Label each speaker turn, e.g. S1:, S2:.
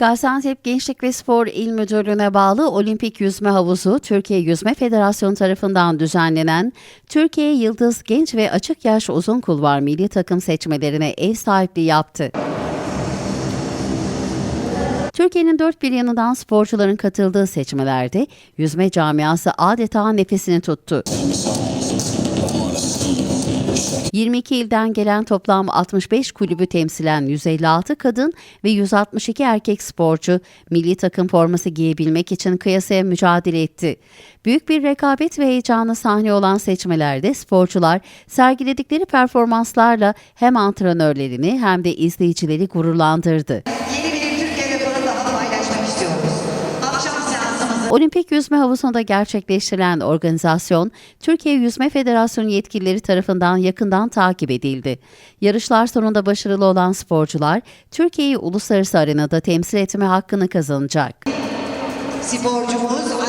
S1: Gaziantep Gençlik ve Spor İl Müdürlüğü'ne bağlı Olimpik Yüzme Havuzu, Türkiye Yüzme Federasyonu tarafından düzenlenen Türkiye Yıldız Genç ve Açık Yaş Uzun Kulvar Milli Takım seçmelerine ev sahipliği yaptı. Türkiye'nin dört bir yanından sporcuların katıldığı seçmelerde yüzme camiası adeta nefesini tuttu. 22 ilden gelen toplam 65 kulübü temsilen 156 kadın ve 162 erkek sporcu milli takım forması giyebilmek için kıyasaya mücadele etti. Büyük bir rekabet ve heyecanı sahne olan seçmelerde sporcular sergiledikleri performanslarla hem antrenörlerini hem de izleyicileri gururlandırdı. Olimpik Yüzme Havuzu'nda gerçekleştirilen organizasyon, Türkiye Yüzme Federasyonu yetkilileri tarafından yakından takip edildi. Yarışlar sonunda başarılı olan sporcular, Türkiye'yi uluslararası arenada temsil etme hakkını kazanacak.
S2: sporcumuz